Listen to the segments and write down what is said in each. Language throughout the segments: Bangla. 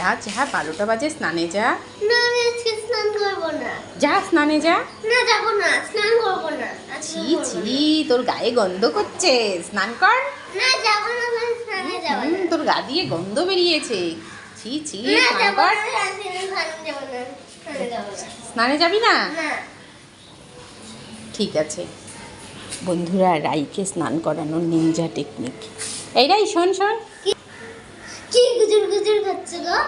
যা যা বারোটা বাজে স্নানে যা। না আমি আজকে স্নান করব না। যা স্নানে যা। না যাব না স্নান করব না। ছি ছি তোর গায়ে গন্ধ করছে। স্নান কর। না না না স্নানে যাব না। তোর গা দিয়ে গন্ধ বেরিয়েছে। ছি ছি স্নান কর। স্নানে যাব না ঠিক আছে। বন্ধুরা রাইকে স্নান করানোর নিনজা টেকনিক এই রাই শোন শোন। কি গুজুর গুজুর করছে গো?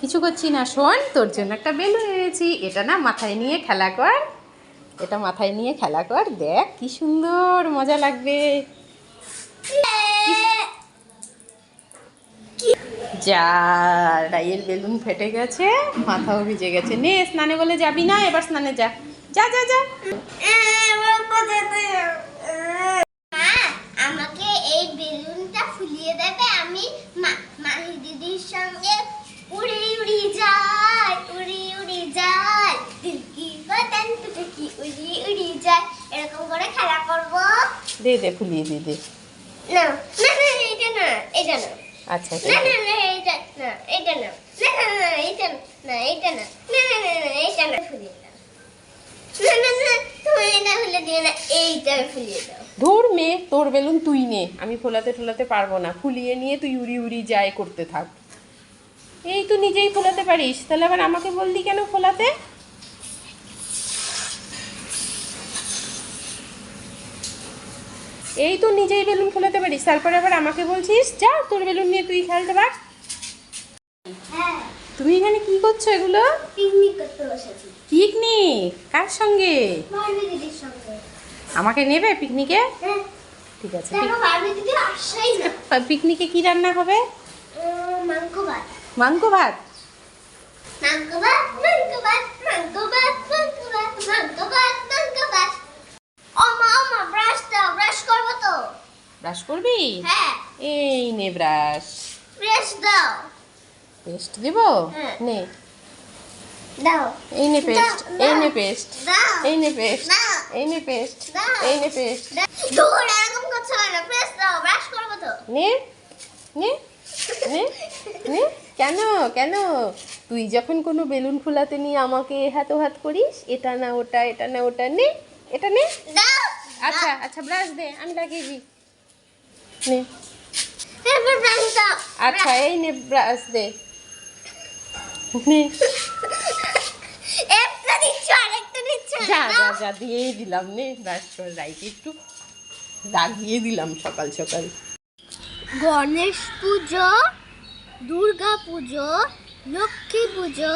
কিছু করছি না শোন তোর জন্য একটা বেলুন এনেছি। এটা না মাথায় নিয়ে খেলা কর। এটা মাথায় নিয়ে খেলা কর দেখ কি সুন্দর মজা লাগবে। যা রাইয়ের বেলুন ফেটে গেছে মাথাও ভিজে গেছে। নে স্নানে বলে যাবি না এবার স্নানে যা। যা যা যা মা আমাকে এই বেলুনটা ফুলিয়ে দেবে আমি মা- মাহি দিদির সঙ্গে উড়ি উড়ি যাই উড়ি উড়ি যাই দিলকি বাতান কি উড়ি উড়ি যাই এরকম করে খেলা করব দে দে ফুলিয়ে দে দে না না না এটা না এটা না আচ্ছা না না। না এটা না এটা না না না না এটা না এটা না না না না না এটা না ফুলিয়ে দাও না না না তুমি এটা ফুলিয়ে দিও না এইটা ফুলিয়ে দাও ধুর মেয়ে তোর বেলুন তুই নে আমি ফোলাতে ঠোলাতে পারব না ফুলিয়ে নিয়ে তুই উড়ি উড়ি যায় করতে থাক এই তুই নিজেই ফোলাতে পারিস তাহলে আবার আমাকে বললি কেন ফোলাতে এই তো নিজেই বেলুন ফোলাতে পারিস তারপরে আবার আমাকে বলছিস যা তোর বেলুন নিয়ে তুই খেলতে পার। হ্যাঁ। তুমি এখানে কি করছ এগুলো? পিকনিক করতে বসেছি। পিকনিক? কার সঙ্গে? আমাকে নেবে পিকনিকে? হ্যাঁ। ঠিক আছে পিকনিকে কি রান্না হবে? মাংস ভাত। মাংস ভাত? মাংস ভাত মাংস ভাত মাংস ভাত মাংস ভাত মাংস ভাত মাংস ভাত ও মা ও মা ব্রাশ দাও ব্রাশ করব তো ব্রাশ করবি? হ্যাঁ। এই নে ব্রাশ ব্রাশ দাও। পেস্ট দিব? হ্যাঁ। নে। দাও। এই নে পেস্ট এই নে পেস্ট এই নে পেস্ট এই নে পেস্ট এই নে পেস্ট। দূর এরকম করছ কেন? ব্রাশ দাও ব্রাশ করব তো। নে নে নে নে। কেন কেন? তুই যখন কোনো বেলুন ফুলাতে নিয়ে আমাকে হাতো হাত করিস এটা না ওটা এটা না ওটা নে এটা নে। আচ্ছা আচ্ছা ব্রাশ দে আমি লাগিয়ে দিই। নে। আচ্ছা এই নে ব্রাশ দে। নে। যা। যা যা দিয়েই দিলাম নে ব্রাশ করে রাইকে একটু। দাগিয়ে দিলাম সকাল সকাল। গণেশ পুজো দুর্গা পুজো লক্ষ্মী পুজো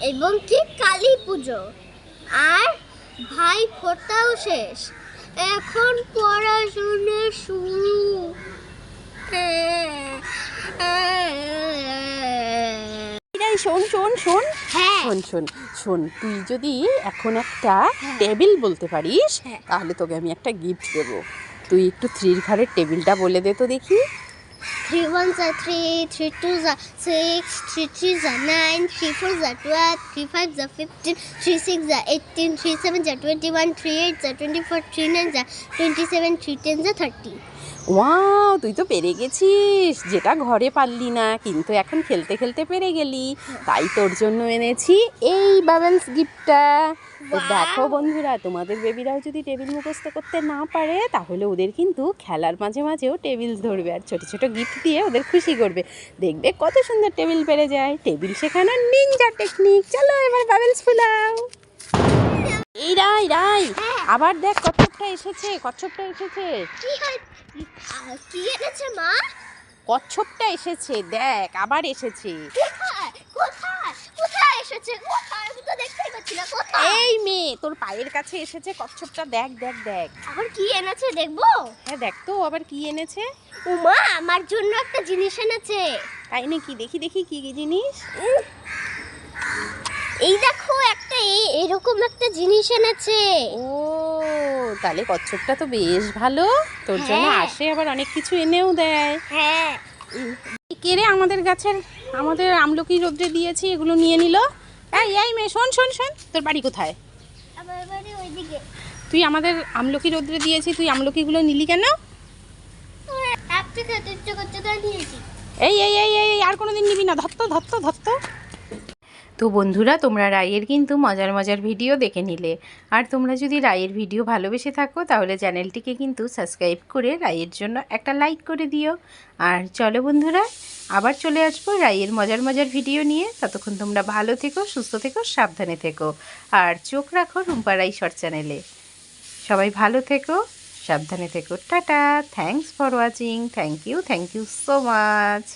এবং কি কালী পুজো। আর ভাই ফোটাও শেষ। এখন পড়াশোনা শুরু। শোন শোন শোন। হ্যাঁ। শোন শোন শোন তুই যদি এখন একটা টেবিল বলতে পারিস হ্যাঁ। তাহলে তোকে আমি একটা গিফট দেবো। তুই একটু থ্রির ঘরের টেবিলটা বলে দে তো দেখি। Three ones are three, three twos are six, three threes are nine, three fours are twelve, three fives are fifteen, three six are eighteen, three sevens are twenty-one, three eights are twenty-four, three nines are twenty-seven, three tens are thirty. Wow তুই তো পেরে গেছিস। যেটা ঘরে পারলি না কিন্তু এখন খেলতে খেলতে পেরে গেলি। তাই তোর জন্য এনেছি এই বাবেলস গিফটটা। তো দেখো বন্ধুরা তোমাদের বেবিরাও যদি টেবিল মুখস্থ করতে না পারে তাহলে ওদের কিন্তু খেলার মাঝে মাঝেও টেবিল ধরবে। আর ছোট ছোট গিফট দিয়ে ওদের খুশি করবে। দেখবে কত সুন্দর টেবিল পেরে যায়। টেবিল শেখানোর নিনজা টেকনিক চলো এবার বাবেলস ফুলাও। এই রাই রাই হ্যাঁ। আবার দেখ কচ্ছপটা এসেছে কচ্ছপটা এসেছে। কি হয়? কি এনেছে মা? কচ্ছপটা এসেছে দেখ আবার এসেছে। এই মেয়ে তোর পায়ের কাছে এসেছে কচ্ছপটা দেখ দেখ দেখ। আবার কি এনেছে দেখব? হ্যাঁ দেখ তো আবার কি এনেছে? উমা আমার জন্য একটা জিনিস এনেছে। তাই নাকি? দেখি দেখি কি কি জিনিস? এই দেখো একটা এরকম একটা জিনিস এনেছে। ও তাহলে কচ্ছপটা তো বেশ ভালো। তোর জন্য হ্যাঁ। আসে আবার অনেক কিছু এনেও দেয়। হ্যাঁ। কে রে আমাদের গাছের আমাদের আমলকি রোদ্রে দিয়েছি এগুলো নিয়ে নিল। এই এই মেয়ে শোন শোন শোন তোর বাড়ি কোথায়? তুই আমাদের আমলকি রোদ্রে দিয়েছি তুই আমলকিগুলো নিলি কেন? নিয়েছি এই এই এই আর কোনো দিন নিবি না ধত্ত ধত্ত ধত্ত। তো বন্ধুরা, তোমরা রায়ের কিন্তু মজার মজার ভিডিও দেখে নিলে। আর তোমরা যদি রায়ের ভিডিও ভালোবেসে থাকো, তাহলে চ্যানেলটিকে কিন্তু সাবস্ক্রাইব করে রায়ের জন্য একটা লাইক করে দিও। আর চলো বন্ধুরা, আবার চলে আসব রায়ের মজার মজার ভিডিও নিয়ে। ততক্ষণ তোমরা ভালো থেকো, সুস্থ থেকো, সাবধানে থেকো। আর চোখ রাখো রুম্পা রাই শর্ট চ্যানেলে। সবাই ভালো থেকো, সাবধানে থেকো। Tata thanks for watching. Thank you thank you so much.